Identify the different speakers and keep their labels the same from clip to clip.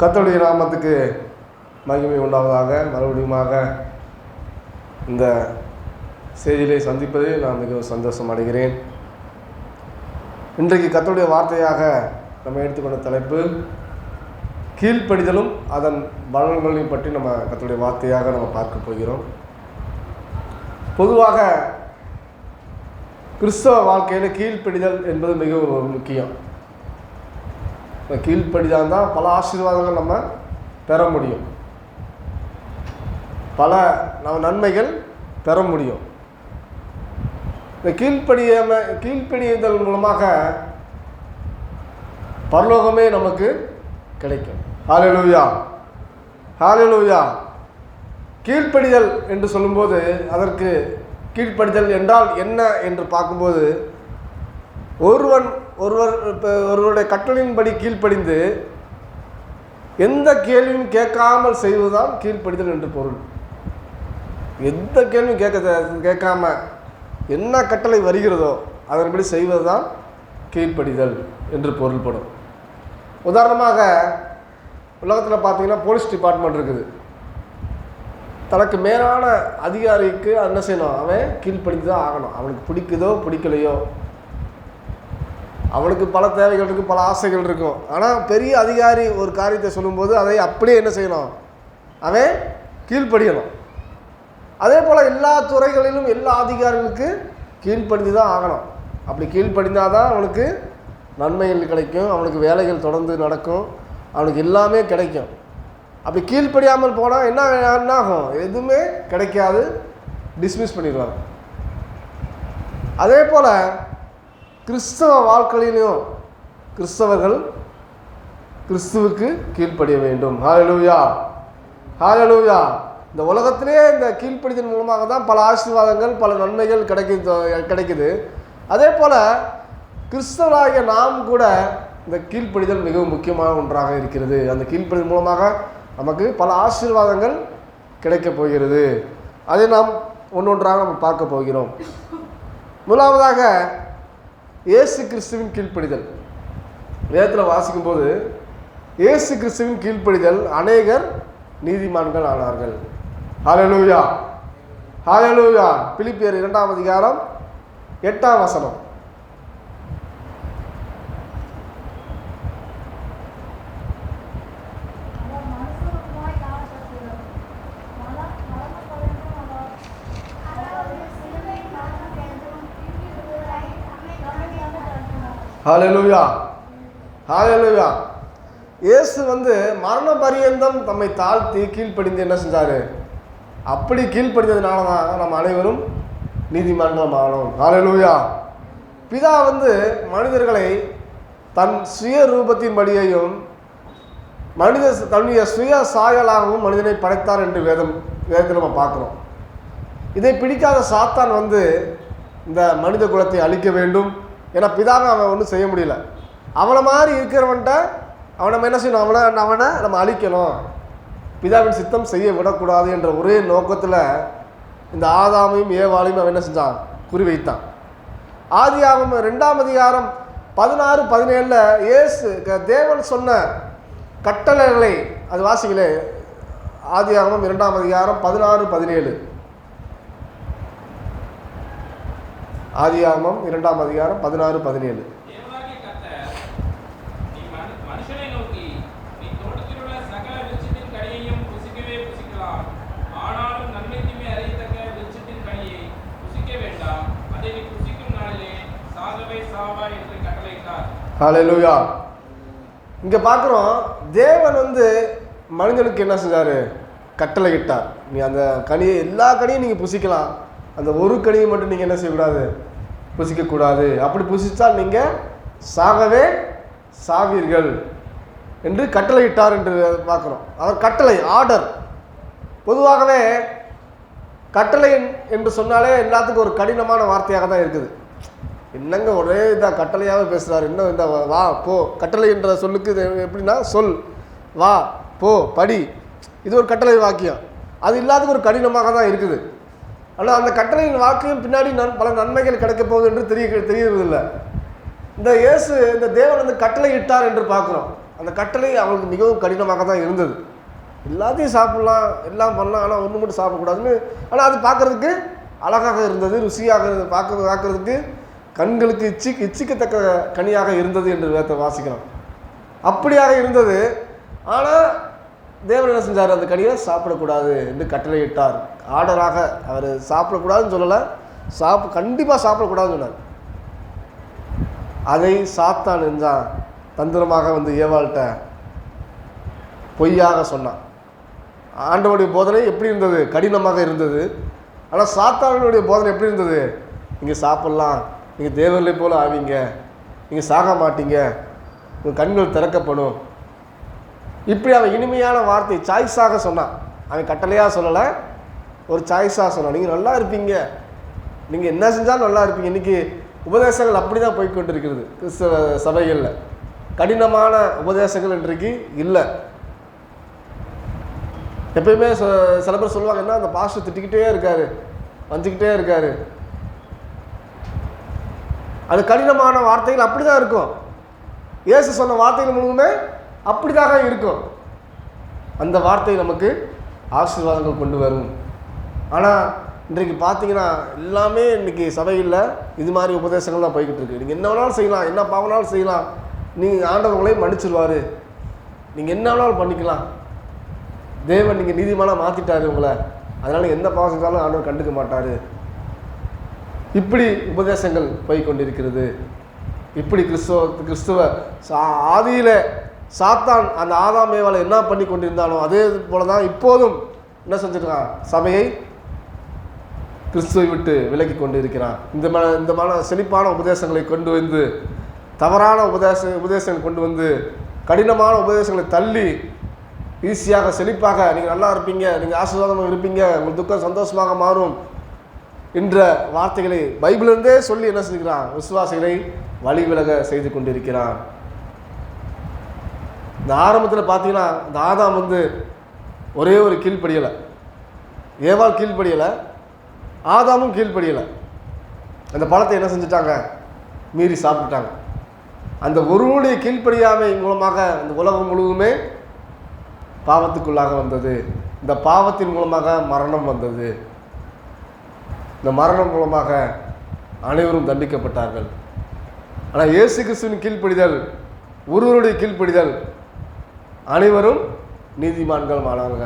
Speaker 1: கத்தோடைய நாமத்துக்கு மகிமை உண்டாவதாக மறுபடியுமாக இந்த செய்தியிலே சந்திப்பதில் நான் மிகவும் சந்தோஷம் அடைகிறேன். இன்றைக்கு கத்தோடைய வார்த்தையாக நம்ம எடுத்துக்கொண்ட தலைப்பு கீழ்ப்படிதலும் அதன் பலன்களையும் பற்றி நம்ம கத்தோடைய வார்த்தையாக நம்ம பார்க்க போகிறோம். பொதுவாக கிறிஸ்தவ வாழ்க்கையில் கீழ்ப்படிதல் என்பது மிகவும் ஒரு முக்கியம். கீழ்ப்படிதான் தான் பல ஆசீர்வாதங்கள் நம்ம பெற முடியும். பல நம்ம நன்மைகள் பெற முடியும். இந்த கீழ்ப்படியாம கீழ்ப்படிதல் மூலமாக பரலோகமே நமக்கு கிடைக்கும். ஹாலலூயா ஹாலலூயா கீழ்ப்படிதல் என்று சொல்லும்போது அதற்கு கீழ்ப்படிதல் என்றால் என்ன என்று பார்க்கும்போது ஒருவன் ஒருவர் இப்போ ஒருவருடைய கட்டளையின்படி கீழ்ப்படிந்து எந்த கேள்வியும் கேட்காமல் செய்வதுதான் கீழ்ப்படிதல் என்று பொருள். எந்த கேள்வியும் கேட்க கேட்காம என்ன கட்டளை வருகிறதோ அதன்படி செய்வதுதான் கீழ்ப்படிதல் என்று பொருள்படும். உதாரணமாக உலகத்தில் பார்த்தீங்கன்னா போலீஸ் டிபார்ட்மெண்ட் இருக்குது. தனக்கு மேலான அதிகாரிக்கு என்ன செய்யணும்? அவன் கீழ்ப்படிந்து தான் ஆகணும். அவனுக்கு பிடிக்குதோ பிடிக்கலையோ அவனுக்கு பல தேவைகள் இருக்கும் பல ஆசைகள் இருக்கும். ஆனால் பெரிய அதிகாரி ஒரு காரியத்தை சொல்லும்போது அதை அப்படியே என்ன செய்யணும்? அவன் கீழ்ப்படியணும். அதே போல் எல்லா துறைகளிலும் எல்லா அதிகாரிகளுக்கு கீழ்ப்படிந்து தான் ஆகணும். அப்படி கீழ்ப்படிந்தால் தான் அவனுக்கு நன்மைகள் கிடைக்கும் அவனுக்கு வேலைகள் தொடர்ந்து நடக்கும் அவனுக்கு எல்லாமே கிடைக்கும். அப்படி கீழ்ப்படியாமல் போனால் என்ன என்ன ஆகும்? எதுவுமே கிடைக்காது. டிஸ்மிஸ் பண்ணிடுவாங்க. அதே போல் கிறிஸ்தவ வாழ்க்கையிலையும் கிறிஸ்தவர்கள் கிறிஸ்துவுக்கு கீழ்ப்படிய வேண்டும். ஹாலலூயா ஹாலலூயா இந்த உலகத்திலே இந்த கீழ்ப்படிதல் மூலமாக தான் பல ஆசீர்வாதங்கள் பல நன்மைகள் கிடைக்க கிடைக்குது. அதே போல் கிறிஸ்தவராகிய நாம் கூட இந்த கீழ்ப்படிதல் மிகவும் முக்கியமான ஒன்றாக இருக்கிறது. அந்த கீழ்ப்படிதல் மூலமாக நமக்கு பல ஆசீர்வாதங்கள் கிடைக்கப் போகிறது. அதை நாம் ஒன்றொன்றாக நம்ம பார்க்க போகிறோம். முதலாவதாக இயேசு கிறிஸ்துவின் கீழ்ப்படிதல். வேதத்தில் வாசிக்கும்போது இயேசு கிறிஸ்துவின் கீழ்ப்படிதல் அநேகர் நீதிமான்கள் ஆனார்கள். ஹalleluya ஹalleluya பிலிப்பியர் இரண்டாம் அதிகாரம் எட்டாம் வசனம்
Speaker 2: அவர் மனுஷருக்குமாய் காணப்பட்டவர். மல- மரணபரியந்தம் அவர் அவருடைய சிலுவை மரணம் என்றும் விடுதலை தம்மையாக நடத்தினார்.
Speaker 1: ஹalleluya. இயேசு வந்து மரண பரியந்தம் தம்மை தாழ்த்தி கீழ்ப்படிந்து என்ன செஞ்சார்? அப்படி கீழ்ப்படிந்ததுனால தான் நம்ம அனைவரும் நீதிமன்றம் ஆனோம் ஹalleluya. பிதா வந்து மனிதர்களை தன் சுய ரூபத்தின்படியையும் மனித தன்னுடைய சுய சாயலாகவும் மனிதனை படைத்தார் என்று வேதம் வேதத்தில் நம்ம பார்க்குறோம். இதை பிடிக்காத சாத்தான் வந்து இந்த மனித குலத்தை அழிக்க வேண்டும். ஏன்னா பிதாவை அவன் ஒன்றும் செய்ய முடியல. அவனை மாதிரி இருக்கிறவன்ட்ட அவனை நம்ம என்ன செய்யணும்? அவனை அவனை நம்ம அழிக்கணும். பிதாவின் சித்தம் செய்ய விடக்கூடாது என்ற ஒரே நோக்கத்தில் இந்த ஆதாமையும் ஏவாளையும் அவன் என்ன செஞ்சான்? குறிவைத்தான். ஆதி ஆகமம் ரெண்டாம் அதிகாரம் பதினாறு பதினேழில் இயேசு க- தேவன் சொன்ன கட்டளைகளை அது வாசிங்களே ஆதி ஆகமம் இரண்டாம் அதிகாரம் பதினாறு பதினேழு. ஆதியாமம் இரண்டாம் அதிகாரம் பதினாறு பதினேழு. ஹலெலுயா இங்கே பார்க்குறோம் தேவன் வந்து மனிதனுக்கு என்ன செஞ்சார்? கட்டளை இட்டார் நீ அந்த கனியை எல்லா கனியும் நீங்கள் புசிக்கலாம். அந்த ஒரு கனியை மட்டும் நீங்கள் என்ன செய்யக்கூடாது? புசிக்கக்கூடாது. அப்படி புசித்தால் நீங்கள் சாகவே சாவீர்கள் என்று கட்டளையிட்டார் என்று பார்க்குறோம். அவர் கட்டளை ஆர்டர் பொதுவாகவே கட்டளை என்று சொன்னாலே எல்லாத்துக்கும் ஒரு கடினமான வார்த்தையாக தான் இருக்குது. என்னங்க ஒரே இதாக கட்டளையாகவே பேசுகிறார் இன்னும் இந்த வா போ. கட்டளை என்ற சொல்லுக்கு இது எப்படின்னா சொல். வா போ படி. இது ஒரு கட்டளை வாக்கியம். அது இல்லாதது ஒரு கடினமாக தான் இருக்குது. ஆனால் அந்த கட்டளையின் வாக்கையும் பின்னாடி நன் பல நன்மைகள் கிடைக்கப் போகுது என்று தெரிய தெரியறதில்லை. இந்த இயேசு இந்த தேவன் வந்து கட்டளை இட்டார் என்று பார்க்குறோம். அந்த கட்டளை அவங்களுக்கு மிகவும் கடினமாக தான் இருந்தது. எல்லாத்தையும் சாப்பிட்லாம் எல்லாம் பண்ணலாம் ஆனால் ஒன்று மட்டும் சாப்பிடக்கூடாதுன்னு. ஆனால் அது பார்க்குறதுக்கு அழகாக இருந்தது ருசியாக இருந்தது பார்க்க பார்க்குறதுக்கு கண்களுக்கு இச்சி இச்சிக்கத்தக்க கனியாக இருந்தது என்று வேத்தை வாசிக்கிறோம். அப்படியாக இருந்தது. ஆனால் தேவன் என்ன செஞ்சார்? அந்த கனியை சாப்பிடக்கூடாது என்று கட்டளையிட்டார் ஆர்டராக அவர் சாப்பிடக்கூடாதுன்னு சொல்லலை. சாப் கண்டிப்பாக சாப்பிடக்கூடாதுன்னு சொன்னார். அதை சாத்தான் என்றான். தந்திரமாக வந்து ஏவாள்கிட்ட பொய்யாக சொன்னான். ஆண்டவனுடைய போதனை எப்படி இருந்தது? கடினமாக இருந்தது. ஆனால் சாத்தானுடைய போதனை எப்படி இருந்தது? நீங்கள் சாப்பிட்லாம். நீங்கள் தேவர்களை போல ஆவீங்க. நீங்கள் சாக மாட்டீங்க. உங்கள் கண்கள் திறக்கப்படும். இப்படி அவன் இனிமையான வார்த்தை சாய்ஸாக சொன்னான். அவன் கட்டளையாக சொல்லலை. ஒரு சாய்ஸாக சொன்னான் நீங்கள் நல்லா இருப்பீங்க. நீங்கள் என்ன செஞ்சாலும் நல்லா இருப்பீங்க. இன்றைக்கி உபதேசங்கள் அப்படி தான் போய்க்கொண்டிருக்கிறது கிறிஸ்தவ சபைகளில். கடினமான உபதேசங்கள் இன்றைக்கு இல்லை. எப்பயுமே சில பேர் சொல்லுவாங்க என்ன அந்த பாஸ்டர் திட்டிக்கிட்டே இருக்காரு? வஞ்சிக்கிட்டே இருக்காரு? அது கடினமான வார்த்தைகள் அப்படி தான் இருக்கும். இயேசு சொன்ன வார்த்தைகள் முழுமே அப்படிதாக இருக்கும். அந்த வார்த்தை நமக்கு ஆசீர்வாதங்கள் கொண்டு வரும். ஆனால் இன்றைக்கு பார்த்தீங்கன்னா எல்லாமே இன்றைக்கி சபையில் இது மாதிரி உபதேசங்கள் தான் போய்கிட்டு இருக்கு. நீங்கள் என்ன வேணாலும் செய்யலாம் என்ன பாவனாலும் செய்யலாம். நீங்கள் ஆண்டவர்களையும் மன்னிச்சிருவார். நீங்கள் என்ன வேணாலும் பண்ணிக்கலாம். தேவன் நீங்கள் நீதிமானாக மாற்றிட்டாரு உங்களை. அதனால் எந்த பாவம் செஞ்சாலும் ஆண்டவர் கண்டுக்க மாட்டார். இப்படி உபதேசங்கள் போய்கொண்டிருக்கிறது. இப்படி கிறிஸ்துவ கிறிஸ்துவ சா- ஆதியில் சாத்தான் அந்த ஆதாம் ஏவாளை என்ன பண்ணி கொண்டிருந்தாலும் அதே போல தான் இப்போதும் என்ன செஞ்சுருக்கான்? சபையை கிறிஸ்துவை விட்டு விலகி கொண்டு இருக்கிறான் இந்த ம இந்த மன செழிப்பான உபதேசங்களை கொண்டு வந்து தவறான உபதேச உபதேசங்கள் கொண்டு வந்து கடினமான உபதேசங்களை தள்ளி ஈஸியாக செழிப்பாக நீங்கள் நல்லா இருப்பீங்க நீங்கள் ஆசீர்வாதமாக இருப்பீங்க உங்கள் துக்கம் சந்தோஷமாக மாறும் என்ற வார்த்தைகளை பைபிளிலிருந்தே சொல்லி என்ன செஞ்சுக்கிறான் விசுவாசிகளை வழி விலக செய்து கொண்டிருக்கிறான் இந்த ஆரம்பத்தில் பார்த்தீங்கன்னா இந்த ஆதாம் வந்து ஒரே ஒரு கீழ்ப்படியலை. ஏவால் கீழ்ப்படியலை. ஆதாமும் கீழ்ப்படியலை. அந்த பழத்தை என்ன செஞ்சுட்டாங்க? மீறி சாப்பிட்டுட்டாங்க. அந்த ஒருவனுடைய கீழ்ப்படியாமை மூலமாக அந்த உலகம் முழுவதுமே பாவத்துக்குள்ளாக வந்தது. இந்த பாவத்தின் மூலமாக மரணம் வந்தது. இந்த மரணம் மூலமாக அனைவரும் தண்டிக்கப்பட்டார்கள். ஆனால் இயேசு கிறிஸ்துவின் கீழ்ப்படிதல் ஒருவருடைய கீழ்ப்படிதல் அனைவரும் நீதிமான்கள் ஆனாங்க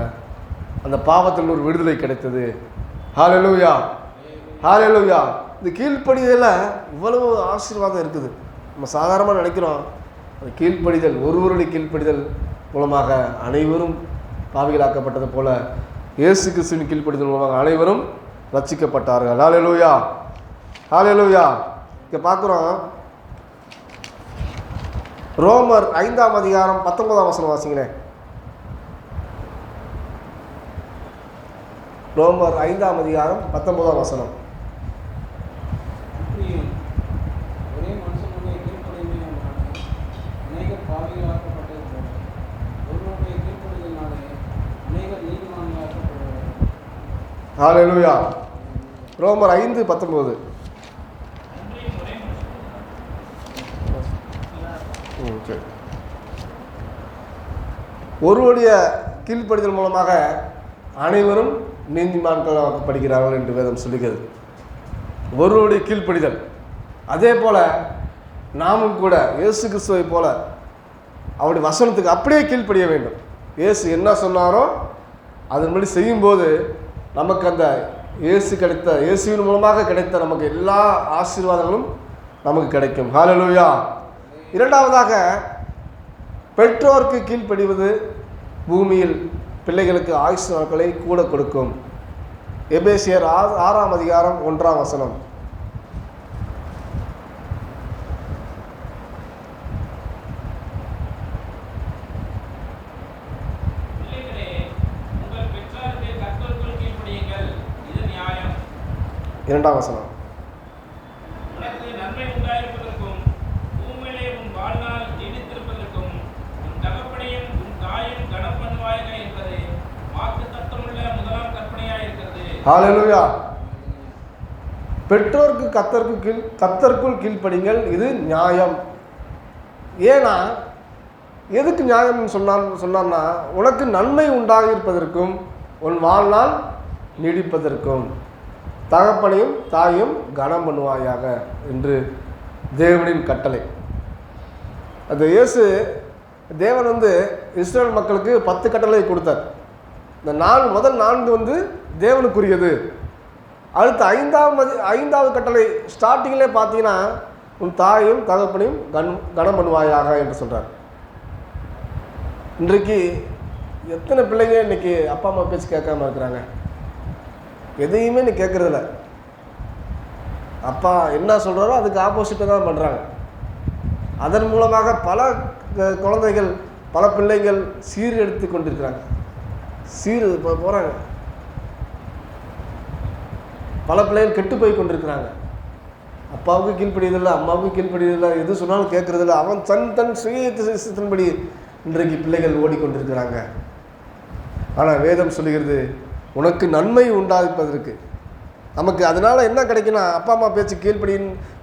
Speaker 1: அந்த பாவத்தில் ஒரு விடுதலை கிடைத்தது. ஹாலலூயா ஹாலலூயா இந்த கீழ்ப்படிதலில் இவ்வளவு ஆசீர்வாதம் இருக்குது. நம்ம சாதாரணமாக நினைக்கிறோம் அந்த கீழ்ப்படிதல் ஒருவருடைய கீழ்ப்படிதல் மூலமாக அனைவரும் பாவிகளாக்கப்பட்டது போல இயேசு கிறிஸ்துவின் கீழ்ப்படிதல் மூலமாக அனைவரும் ரட்சிக்கப்பட்டார்கள். ஹாலலூயா ஹாலலூயா இங்கே பார்க்குறோம். ரோமர் ஐந்தாம் அதிகாரம் பத்தொன்பதாம் வசனம் வாசிங்களேன். ரோமர் ஐந்தாம் அதிகாரம் பத்தொன்பதாம் வசனம். ஹalleluya. ரோமர் ஐந்து சரி. ஒருவருடைய கீழ்ப்படிதல் மூலமாக அனைவரும் நீதிமான்களாக்கப்படுகிறார்கள் என்று வேதம் சொல்லுகிறது. ஒருவருடைய கீழ்ப்படிதல். அதே போல் நாமும் கூட இயேசு கிறிஸ்துவை போல அவருடைய வசனத்துக்கு அப்படியே கீழ்ப்படிய வேண்டும். இயேசு என்ன சொன்னாரோ அதன்படி செய்யும்போது நமக்கு அந்த இயேசு கிடைத்த இயேசுவின் மூலமாக கிடைத்த நமக்கு எல்லா ஆசீர்வாதங்களும் நமக்கு கிடைக்கும். ஹாலலூயா இரண்டாவதாக பெற்றோருக்கு கீழ்ப்படிவது பூமியில் பிள்ளைகளுக்கு ஆயுசு நாட்களை கூட கொடுக்கும். எபேசியர் ஆறாம் அதிகாரம் ஒன்றாம் வசனம். இரண்டாம் வசனம்
Speaker 3: உனக்கு நன்மை உண்டாயிருப்பதற்கும் பூமியிலே உன் வாழ்நாள் நீடித்திருப்பதற்கும் உன் தகப்பனையும் உன் தாயும் கனம் பண்ணுவாயாக என்பது வாக்கு தத்தமுள்ள முதலாம் கற்பனையாயிருக்கிறது
Speaker 1: பெற்றோருக்கு கத்தருக்கு கீழ் கத்தருக்குள் கீழ்ப்படிங்கள் இது நியாயம். ஏன்னா எதுக்கு நியாயம் சொன்னான் சொன்னான்னா உனக்கு நன்மை உண்டாக இருப்பதற்கும் உன் வாழ்நாள் நீடிப்பதற்கும். தகப்பனையும் தாயும் கனம் பண்ணுவாயாக என்று தேவனின் கட்டளை. அந்த இயேசு தேவன் வந்து இஸ்ரேல் மக்களுக்கு பத்து கட்டளை கொடுத்தார். இந்த நான் முதல் நான்கு வந்து தேவனுக்குரியது. அடுத்த ஐந்தாவது ஐந்தாவது கட்டளை ஸ்டார்டிங்லே பார்த்தீங்கன்னா உன் தாயும் தகப்பனையும் கன் கனம் பண்ணுவாயாக என்று சொல்கிறார் இன்றைக்கு எத்தனை பிள்ளைங்க இன்றைக்கி அப்பா அம்மா பேச்சு கேட்காம இருக்கிறாங்க? எதையுமே நீ கேட்குறதில்ல. அப்பா என்ன சொல்கிறாரோ அதுக்கு ஆப்போசிட்டை தான் பண்ணுறாங்க அதன் மூலமாக பல க- குழந்தைகள் பல பிள்ளைகள் சீரெடுத்து கொண்டிருக்கிறாங்க. சீர் இப்போ போகிறாங்க பல பிள்ளைகள் கெட்டு போய் கொண்டிருக்கிறாங்க. அப்பாவுக்கு கீழ்ப்படியதில்லை அம்மாவுக்கு கீழ்ப்படியதில்லை எது சொன்னாலும் கேட்கறதில்ல. அவன் தன் தன் சுயத்தின்படி இன்றைக்கு பிள்ளைகள் ஓடிக்கொண்டிருக்கிறாங்க. ஆனால் வேதம் சொல்லுகிறது உனக்கு நன்மை உண்டாதிப்பதற்கு நமக்கு அதனால் என்ன கிடைக்கும்னா அப்பா அம்மா பேச்சு கீழ்ப்படி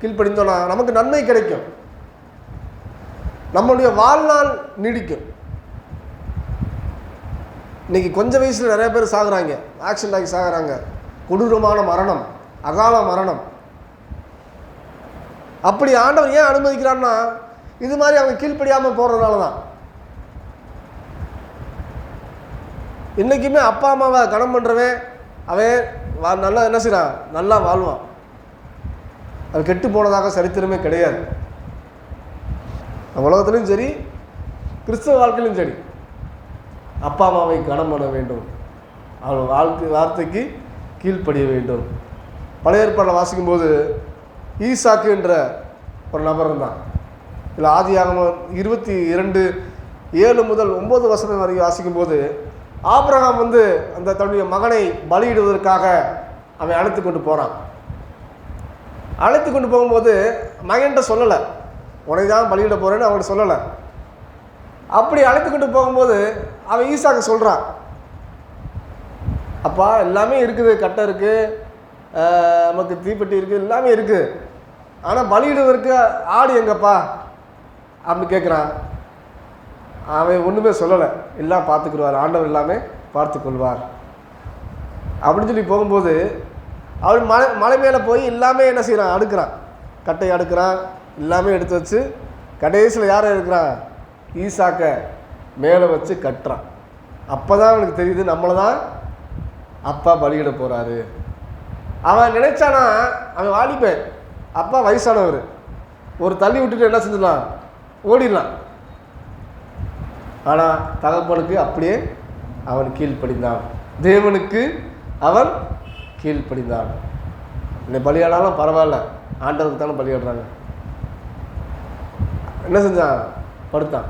Speaker 1: கீழ்ப்படிந்தோன்னா நமக்கு நன்மை கிடைக்கும். நம்மளுடைய வாழ்நாள் நீடிக்கும். இன்றைக்கி கொஞ்சம் வயசில் நிறைய பேர் சாகுறாங்க. ஆக்சிடென்ட் ஆகி சாகுறாங்க. கொடூரமான மரணம். அகால மரணம். அப்படி ஆண்டவர் ஏன் அனுமதிக்கிறான்னா இது மாதிரி அவங்க கீழ்ப்படியாமல் போகிறதுனால தான் இன்றைக்குமே அப்பா அம்மாவை கணம் பண்ணுறவன் அவன் வா நல்லா என்ன செய்கிறான் நல்லா வாழ்வான். அது கெட்டு போனதாக சரித்திரமே கிடையாது. உலகத்துலேயும் சரி கிறிஸ்தவ வாழ்க்கையிலும் சரி. அப்பா அம்மாவை கனம் பண்ண வேண்டும். அவள் வாழ்க்கை வார்த்தைக்கு கீழ்ப்படிய வேண்டும். பழைய ஏற்பாடில் வாசிக்கும்போது ஈசாக்கு என்ற ஒரு நபர் இதில் இல்லை ஆதியாகமம் இருபத்தி இரண்டு ஏழு முதல் ஒம்பது வசனம் வரைக்கும் வாசிக்கும்போது ஆபிரகாம் வந்து அந்த தன்னுடைய மகனை பலியிடுவதற்காக அவன் அழைத்து கொண்டு போகிறான் அழைத்து கொண்டு போகும்போது மகன்கிட்ட சொல்லலை. உனக்கு தான் பலியிட போகிறேன்னு அவன்கிட்ட சொல்லலை. அப்படி அழைத்து கொண்டு போகும்போது அவன் ஈசாக்கு சொல்கிறான் அப்பா எல்லாமே இருக்குது கட்டை இருக்குது நமக்கு தீப்பெட்டி இருக்குது எல்லாமே இருக்குது ஆனால் பலியிடுவதற்கு ஆடு எங்கப்பா? அப்படின்னு கேட்குறான் அவன் ஒன்றுமே சொல்லலை. எல்லாம் பார்த்துக்குருவார் ஆண்டவர் எல்லாமே பார்த்துக்கொள்வார் அப்படின்னு சொல்லி போகும்போது அவன் மலை மலை மேலே போய் எல்லாமே என்ன செய்கிறான் அடுக்கிறான். கட்டையை அடுக்கிறான். எல்லாமே எடுத்து வச்சு கடைசியில் யாரை இருக்கிறான் ஈசாக்கை. மேலே வச்சு கட்டுறான். அப்போ தான் அவனுக்கு தெரியுது நம்மளை தான் அப்பா பலியிட போகிறாரு அவன் நினைச்சானா அவன் வாலிப்பேன் அப்பா வயசானவர். ஒரு தள்ளி விட்டுட்டு என்ன செஞ்சிடலாம்? ஓடிடலாம். ஆனால் தகப்பனுக்கு அப்படியே அவன் கீழ்ப்படிந்தான். தேவனுக்கு அவன் கீழ்ப்படிந்தான். என்னை பலியாடாலும் பரவாயில்ல. ஆண்டவருக்கு தானே பலியாடுறாங்க. என்ன செஞ்சான்? படுத்தான்.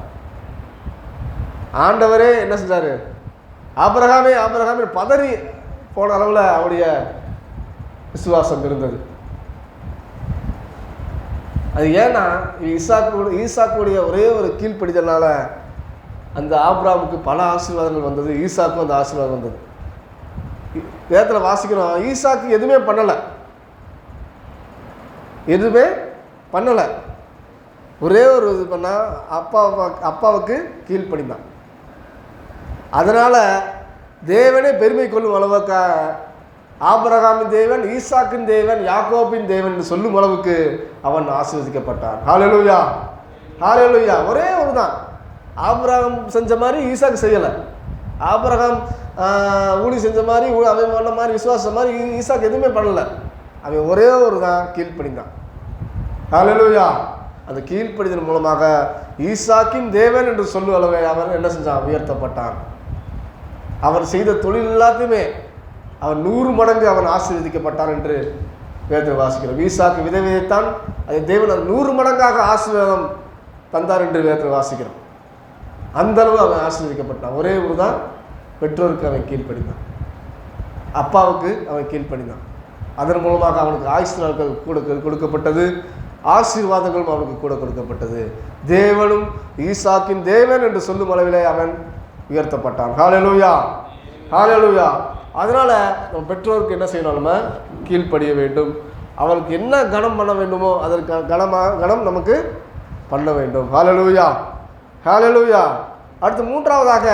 Speaker 1: ஆண்டவரே என்ன செஞ்சார்? ஆபரகாமே ஆபரகாமே பதறி போன அளவில் அவருடைய விசுவாசம் இருந்தது. அது ஏன்னா ஈசாக்கு ஈசாக்குடைய ஒரே ஒரு கீழ்ப்படிதனால அந்த ஆப்ராமுக்கு பல ஆசீர்வாதங்கள் வந்தது ஈசாக்கும் அந்த ஆசீர்வாதம் வந்தது. வேதத்தில் வாசிக்கிறோம் ஈசாக்கு எதுவுமே பண்ணலை. எதுவுமே பண்ணலை. ஒரே ஒரு இது பண்ணால் அப்பா அப்பாவுக்கு கீழ்ப்படிந்தான். அதனால் தேவனே பெருமை கொள்ளும் அளவுக்கா ஆபரகாமின் தேவன் ஈசாக்கின் தேவன் யாக்கோபின் தேவன் என்று சொல்லும் அளவுக்கு அவன் ஆசீர்வதிக்கப்பட்டான். ஹalleluya ஹalleluya ஒரே ஒரு தான். ஆபரகம் செஞ்ச மாதிரி ஈசாக்கு செய்யலை. ஆபரகம் ஊழி செஞ்ச மாதிரி அவன் பண்ண மாதிரி விசுவாசம் மாதிரி ஈசாக்கு எதுவுமே பண்ணலை. அவன் ஒரே ஒரு தான் கீழ்ப்படிந்தான். ஹalleluya அந்த கீழ்ப்படிதல் மூலமாக ஈசாக்கின் தேவன் என்று சொல்லும் அளவை அவன் என்ன செஞ்சான்? உயர்த்தப்பட்டான். அவன் செய்த தொழில் எல்லாத்தையுமே அவன் நூறு மடங்கு அவன் ஆசீர்வதிக்கப்பட்டான் என்று வேதத்தில் வாசிக்கிறோம். ஈசாக்கு விதை விதைத்தான் அதை தேவன் நூறு மடங்காக ஆசீர்வாதம் தந்தார் என்று வேதத்தில் வாசிக்கிறோம். அந்த அளவு அவன் ஆசீர்வதிக்கப்பட்டான். ஒரே ஒரு தான் பெற்றோருக்கு அவன் கீழ்ப்படிந்தான். அப்பாவுக்கு அவன் கீழ்ப்படிந்தான். அதன் மூலமாக அவனுக்கு ஆயுசு நாட்கள் கூட கொடுக்கப்பட்டது. ஆசீர்வாதங்களும் அவனுக்கு கூட கொடுக்கப்பட்டது. தேவனும் ஈசாக்கின் தேவன் என்று சொல்லும் அளவிலே அவன் உயர்த்தப்பட்டான் ஹாலலூயா ஹாலலூயா அதனால் நம்ம பெற்றோருக்கு என்ன செய்யணும் நம்ம? கீழ்ப்படிய வேண்டும். அவளுக்கு என்ன கணம் பண்ண வேண்டுமோ அதற்கு கணமாக கணம் நமக்கு பண்ண வேண்டும். ஹாலலூயா ஹாலலூயா அடுத்து மூன்றாவதாக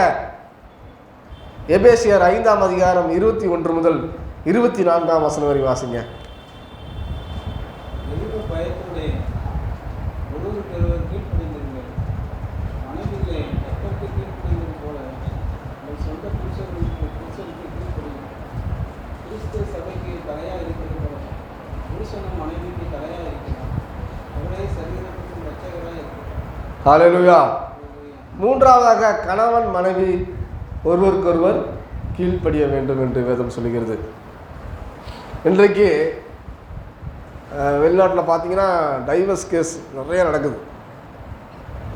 Speaker 1: எபேசியர் ஐந்தாம் அதிகாரம் இருபத்தி ஒன்று முதல் இருபத்தி நான்காம் வசனம் வரை வாசிங்க
Speaker 4: தெய்வ பயத்தோடே ஒருவருக்கொருவர் கீழ்ப்படிந்திருங்கள் மனைவிகளே கர்த்தருக்கு கீழ்ப்படிந்தது போல உங்கள் சொந்த புருஷர்களுக்கு புருஷருக்கு கீழ்ப்படியும் கிறிஸ்து சபைக்கு தலையா இருக்கிறது போல புருஷனும் மனைவிக்கு தலையா இருக்கிறார் அவரே சரீரத்துக்கும் ரட்சகராக
Speaker 1: ஹலலுயா மூன்றாவதாக கணவன் மனைவி ஒருவருக்கொருவர் கீழ்ப்படிய வேண்டும் என்று வேதம் சொல்கிறது இன்றைக்கு வெளிநாட்டில் பார்த்தீங்கன்னா டைவர்ஸ் கேஸ் நிறைய நடக்குது.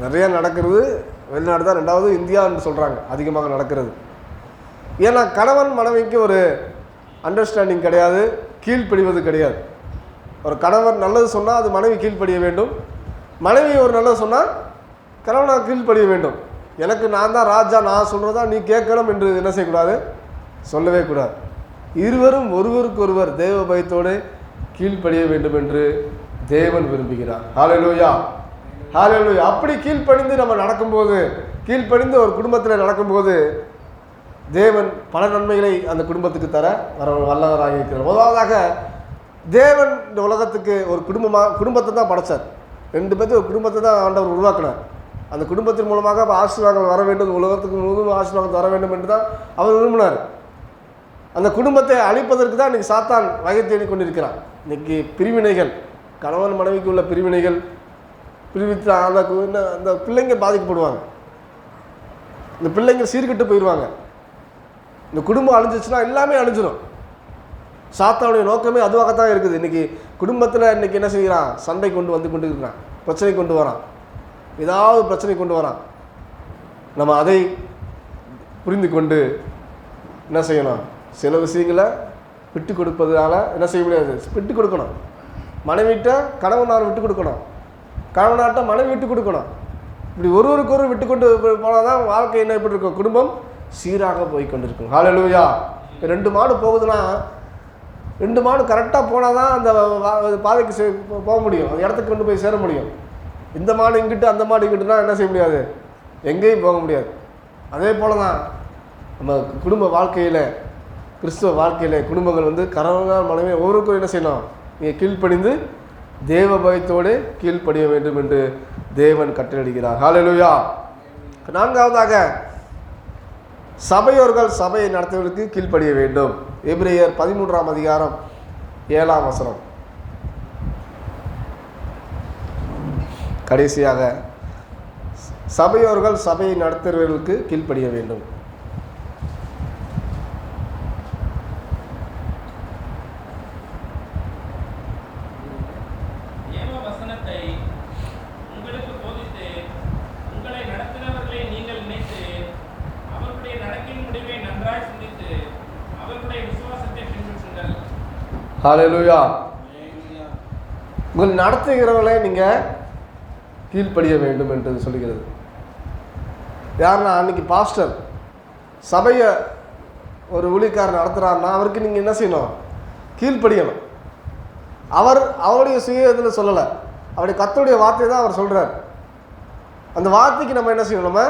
Speaker 1: நிறைய நடக்கிறது. வெளிநாடு தான் ரெண்டாவது இந்தியான்னு சொல்கிறாங்க அதிகமாக நடக்கிறது. ஏன்னா கணவன் மனைவிக்கு ஒரு அண்டர்ஸ்டாண்டிங் கிடையாது. கீழ்ப்படிவது கிடையாது. ஒரு கணவர் நல்லது சொன்னால் அது மனைவி கீழ்ப்படிய வேண்டும். மனைவி ஒரு நல்லது சொன்னால் கணவனாக கீழ்ப்படிய வேண்டும். எனக்கு நான் தான் ராஜா நான் சொல்கிறதா நீ கேட்கணும் என்று என்ன செய்யக்கூடாது? சொல்லவே கூடாது. இருவரும் ஒருவருக்கொருவர் தேவ பயத்தோடு கீழ்ப்படிய வேண்டும் என்று தேவன் விரும்புகிறார். ஹalleluya ஹalleluya அப்படி கீழ்ப்படிந்து நம்ம நடக்கும்போது கீழ்ப்படிந்து ஒரு குடும்பத்தில் நடக்கும்போது தேவன் பல நன்மைகளை அந்த குடும்பத்துக்கு தர வர வல்லவராக இருக்கிறார். முதலாவதாக தேவன் இந்த உலகத்துக்கு ஒரு குடும்பமாக குடும்பத்தை தான் படைச்சார். ரெண்டு பேர்த்து ஒரு குடும்பத்தை தான் ஆண்டவர் உருவாக்கினார். அந்த குடும்பத்தின் மூலமாக அப்ப ஆசீர்வாதங்கள் வர வேண்டும் உலகத்துக்கு முழுவதும் ஆசீர்வாதம் வர வேண்டும் என்று தான் அவர் விரும்பினார். அந்த குடும்பத்தை அழிப்பதற்கு தான் இன்றைக்கி சாத்தான் வகை தேடி கொண்டிருக்கிறான். இன்னைக்கு பிரிவினைகள் கணவன் மனைவிக்கு உள்ள பிரிவினைகள் பிரிவித்து அந்த அந்த பிள்ளைங்க பாதிக்கப்படுவாங்க. இந்த பிள்ளைங்க சீர்கெட்டு போயிடுவாங்க இந்த குடும்பம் அழிஞ்சிச்சுன்னா எல்லாமே அழிஞ்சிடும் சாத்தானுடைய நோக்கமே அதுவாகத்தான் இருக்குது. இன்றைக்கி குடும்பத்தில் இன்றைக்கி என்ன செய்கிறான்? சண்டை கொண்டு வந்து கொண்டு இருக்கிறான் பிரச்சனை கொண்டு வரான். ஏதாவது பிரச்சனை கொண்டு வரான். நம்ம அதை புரிந்து கொண்டு என்ன செய்யணும்? சில விஷயங்களை விட்டு கொடுப்பதனால என்ன செய்ய முடியாது? விட்டு கொடுக்கணும். மனைவிட்ட கணவனார் விட்டு கொடுக்கணும். கணவனாட்ட மனைவி விட்டு கொடுக்கணும். இப்படி ஒருவருக்கு ஒரு விட்டு கொண்டு போனால் தான் வாழ்க்கை என்ன எப்படி இருக்கும்? குடும்பம் சீராக போய் கொண்டிருக்கும். ஹalleluya ரெண்டு மாடு போகுதுன்னா ரெண்டு மாடு கரெக்டாக போனால் தான் அந்த பாதைக்கு சே- போக முடியும். அந்த இடத்துக்கு கொண்டு போய் சேர முடியும். இந்த மாடு இங்கிட்டு அந்த மாடு இங்கிட்டுனா என்ன செய்ய முடியாது? எங்கேயும் போக முடியாது. அதே போல தான் நம்ம குடும்ப வாழ்க்கையில் கிறிஸ்துவ வாழ்க்கையில் குடும்பங்கள் வந்து கணவனால் மனைவி ஒவ்வொருக்கும் என்ன செய்யணும்? நீங்கள் கீழ்ப்படிந்து தேவ பயத்தோடு கீழ்ப்படிய வேண்டும் என்று தேவன் கட்டளையிடுகிறார். ஹாலலுயா நான்காவதாக சபையோர்கள் சபையை நடத்துவதற்கு கீழ்ப்படிய வேண்டும். எப்ரேயர் பதிமூன்றாம் அதிகாரம் ஏழாம் வசனம். கடைசியாக சபையோர்கள் சபையை நடத்துவதற்கு கீழ்ப்படிய வேண்டும்.
Speaker 3: தேவ வசனத்தை உங்களுக்கு போதித்து உங்களை நடத்தினவர்களை நீங்கள் நினைத்து அவர்களுடைய நடக்கையின் முடிவை நன்றாய் சிந்தித்து அவர்களுடைய விசுவாசத்தை பின்பற்றுங்கள்.
Speaker 1: ஹalleluya
Speaker 4: Hallelujah.
Speaker 1: உங்கள் நடத்துகிறவர்களை நீங்கள் கீழ்ப்படிய வேண்டும் என்று சொல்லுகிறது. யாருன்னா அன்னைக்கு பாஸ்டர் சபையை ஒரு ஊழியக்காரர் நடத்துகிறாருன்னா அவருக்கு நீங்கள் என்ன செய்யணும்? கீழ்ப்படியணும். அவர் அவருடைய சுய இதில் சொல்லலை. அவருடைய கத்தோடைய வார்த்தையை தான் அவர் சொல்கிறார் அந்த வார்த்தைக்கு நம்ம என்ன செய்யணும்? நம்ம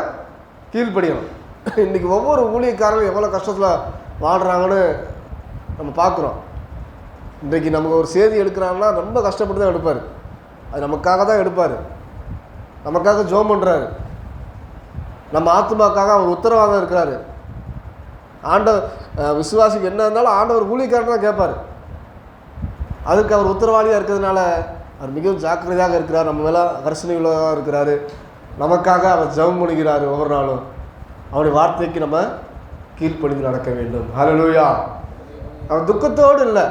Speaker 1: கீழ்ப்படியணும். இன்றைக்கி ஒவ்வொரு ஊழியக்காரர்களும் எவ்வளோ கஷ்டத்தில் வாழ்கிறாங்கன்னு நம்ம பார்க்குறோம். இன்றைக்கு நமக்கு ஒரு செய்தி எடுக்கிறாங்கன்னா ரொம்ப கஷ்டப்பட்டு தான் எடுப்பார். அது நமக்காக தான் எடுப்பார். நமக்காக ஜோம் பண்ணுறாரு நம்ம ஆத்மாக்காக அவர் உத்தரவாக இருக்கிறாரு. ஆண்டவர் விசுவாசிக்கு என்ன இருந்தாலும் ஆண்டவர் ஊழியக்காரன் தான் கேட்பார். அதுக்கு அவர் உத்தரவாளியாக இருக்கிறதுனால அவர் மிகவும் ஜாக்கிரதையாக இருக்கிறார். நம்ம மேலே கரிசனை உள்ளதாக இருக்கிறாரு. நமக்காக அவர் ஜெபம் பண்ணுகிறார் ஒவ்வொரு நாளும். அவருடைய வார்த்தைக்கு நம்ம கீழ்ப்படிந்து நடக்க வேண்டும். ஹலலூயா அவர் துக்கத்தோடு இல்லை.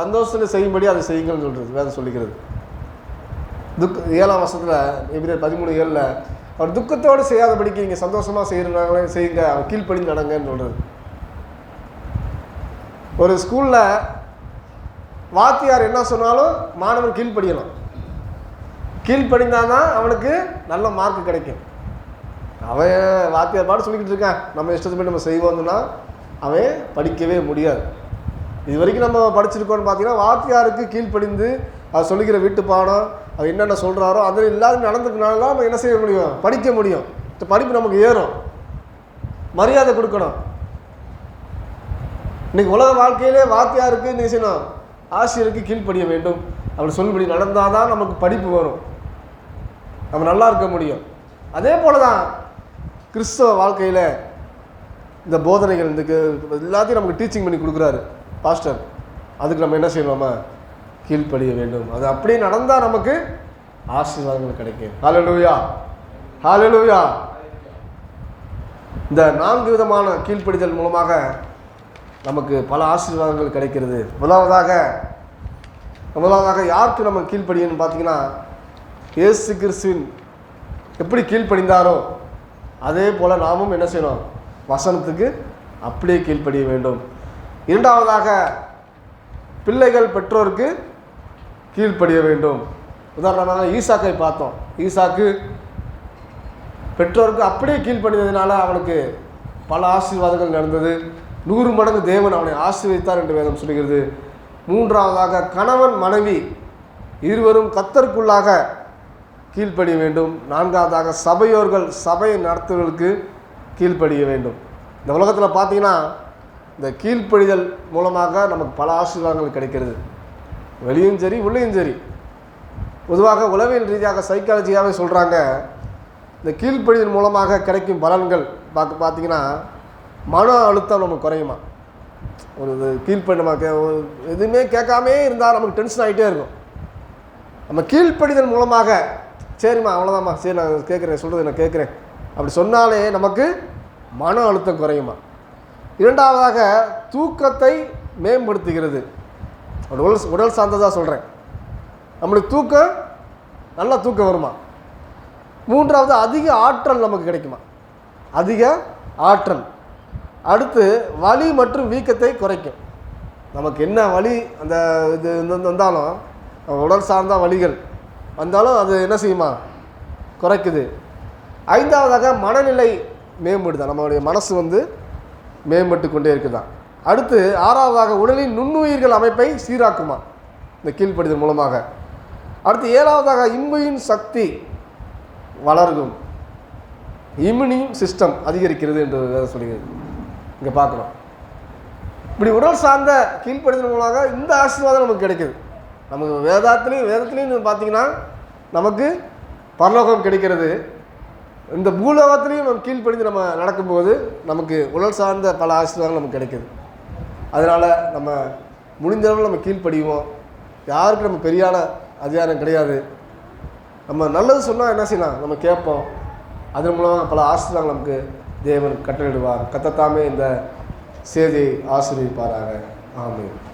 Speaker 1: சந்தோஷத்தில் செய்யும்படி அதை செய்யுங்கள்னு சொல்கிறது வேதம் சொல்லிக்கிறது. துக் ஏழாம் வருஷத்தில் எப்படி பதிமூணு ஏழில் அவர் துக்கத்தோடு செய்யாதபடிக்கு நீங்கள் சந்தோஷமாக செய்கிறாங்களே செய்யுங்க அவர் கீழ்ப்படிந்து நடங்கன்னு சொல்கிறது ஒரு ஸ்கூலில் வாத்தியார் என்ன சொன்னாலும் மாணவன் கீழ்ப்படியணும் கீழ்ப்படிந்தால் தான் அவனுக்கு நல்ல மார்க் கிடைக்கும். அவன் வாத்தியார் பாட்டு சொல்லிக்கிட்டு இருக்கான். நம்ம இஷ்டத்தை போய் நம்ம செய்வோம்னா அவன் படிக்கவே முடியாது. இது வரைக்கும் நம்ம படிச்சிருக்கோன்னு பார்த்தீங்கன்னா வாத்தியாருக்கு கீழ்ப்படிந்து அவர் சொல்லிக்கிற வீட்டு பாடம் அவர் என்னென்ன சொல்கிறாரோ அதில் இல்லாத நடந்துக்கனால தான் நம்ம என்ன செய்ய முடியும்? படிக்க முடியும். இந்த படிப்பு நமக்கு ஏறும். மரியாதை கொடுக்கணும். இன்றைக்கி உலக வாழ்க்கையிலே வாத்தியாருக்கு என்ன செய்யணும். ஆசிரியருக்கு கீழ்ப்படிய வேண்டும். அப்படி சொல்லும்படி நடந்தால் தான் நமக்கு படிப்பு வரும். நம்ம நல்லா இருக்க முடியும். அதே போல தான் கிறிஸ்தவ வாழ்க்கையில் இந்த போதனைகள் இந்த எல்லாத்தையும் நமக்கு டீச்சிங் பண்ணி கொடுக்குறாரு பாஸ்டர் அதுக்கு நம்ம என்ன செய்யணுமா கீழ்ப்படிய வேண்டும். அது அப்படியே நடந்தால் நமக்கு ஆசீர்வாதங்கள் கிடைக்கும். ஹாலலூயா ஹாலலூயா இந்த நான்கு விதமான கீழ்ப்படிதல் மூலமாக நமக்கு பல ஆசீர்வாதங்கள் கிடைக்கிறது. முதலாவதாக முதலாவதாக யாருக்கு நம்ம கீழ்ப்படியன்னு பார்த்தீங்கன்னா இயேசு கிறிஸ்துவின் எப்படி கீழ்ப்படிந்தாரோ அதே போல் நாமும் என்ன செய்யணும்? வசனத்துக்கு அப்படியே கீழ்ப்படிய வேண்டும். இரண்டாவதாக பிள்ளைகள் பெற்றோருக்கு கீழ்ப்படிய வேண்டும். உதாரணமாக ஈசாக்கை பார்த்தோம். ஈசாக்கு பெற்றோருக்கு அப்படியே கீழ்ப்படிந்ததுனால அவனுக்கு பல ஆசீர்வாதங்கள் நடந்தது. நூறு மடங்கு தேவன் அவனை ஆசீர்வதித்தார் என்று வேதம் சொல்கிறது மூன்றாவதாக கணவன் மனைவி இருவரும் கத்தருக்குள்ளாக கீழ்ப்படிய வேண்டும். நான்காவதாக சபையோர்கள் சபை நடத்துவர்களுக்கு கீழ்ப்படிய வேண்டும். இந்த உலகத்தில் பார்த்தீங்கன்னா இந்த கீழ்ப்படிதல் மூலமாக நமக்கு பல ஆசீர்வாதங்கள் கிடைக்கிறது. வெளியும் சரி உள்ளேயும் சரி. பொதுவாக உளவியல் ரீதியாக சைக்காலஜியாகவே சொல்கிறாங்க இந்த கீழ்ப்படிதல் மூலமாக கிடைக்கும் பலன்கள் பார்க்க பார்த்தீங்கன்னா மன அழுத்தம் நமக்கு குறையுமா? ஒரு இது கீழ்ப்படி நம்ம கே- எதுவுமே கேட்காமே இருந்தால் நமக்கு டென்ஷன் ஆகிட்டே இருக்கும். நம்ம கீழ்ப்படிதல் மூலமாக சரிம்மா அவ்வளோதாம்மா சரி நான் கேட்குறேன் சொல்கிறது நான் கேட்குறேன். அப்படி சொன்னாலே நமக்கு மன அழுத்தம் குறையுமா? இரண்டாவதாக தூக்கத்தை மேம்படுத்துகிறது. உடல் உடல் சார்ந்ததாக சொல்கிறேன் நம்மளுக்கு தூக்கம் நல்ல தூக்கம் வருமா? மூன்றாவது அதிக ஆற்றல் நமக்கு கிடைக்குமா? அதிக ஆற்றல். அடுத்து வலி மற்றும் வீக்கத்தை குறைக்கும். நமக்கு என்ன வலி? அந்த இது வந்தாலும் உடல் சார்ந்த வலிகள் வந்தாலும் அது என்ன செய்யுமா? குறைக்குது. ஐந்தாவதாக மனநிலை மேம்படுதான் நம்மளுடைய மனசு வந்து மேம்பட்டு கொண்டே இருக்குதான். அடுத்து ஆறாவதாக உடலின் நுண்ணுயிர்கள் அமைப்பை சீராக்குமா இந்த கீழ்ப்படிதல் மூலமாக. அடுத்து ஏழாவதாக இம்முயின் சக்தி வளரும் இம்யூனியும் சிஸ்டம் அதிகரிக்கிறது என்று வேதம் சொல்கிறது. இங்கே பார்க்குறோம். இப்படி உடல் சார்ந்த கீழ்ப்படுதல் மூலமாக இந்த ஆசீர்வாதம் நமக்கு கிடைக்குது. நமக்கு வேதாத்துலேயும் வேதத்துலேயும் பார்த்தீங்கன்னா நமக்கு பரலோகம் கிடைக்கிறது. இந்த பூலோகத்துலேயும் நம்ம கீழ்ப்படிந்து நம்ம நடக்கும்போது நமக்கு உடல் சார்ந்த பல ஆசீர்வாதங்கள் நமக்கு கிடைக்குது. அதனால் நம்ம முடிஞ்சளவு நம்ம கீழ்ப்படிவோம். யாருக்கும் நம்ம பெரியான அதிகாரம் கிடையாது. நம்ம நல்லது சொன்னால் என்ன செய்யலாம்? நம்ம கேட்போம். அதன் மூலமாக பல ஆசிரியர்கள் நமக்கு தேவன் கட்டளிடுவார் கத்தத்தாமே இந்த செய்தியை ஆசீர்வதிப்பாராக. ஆமாம்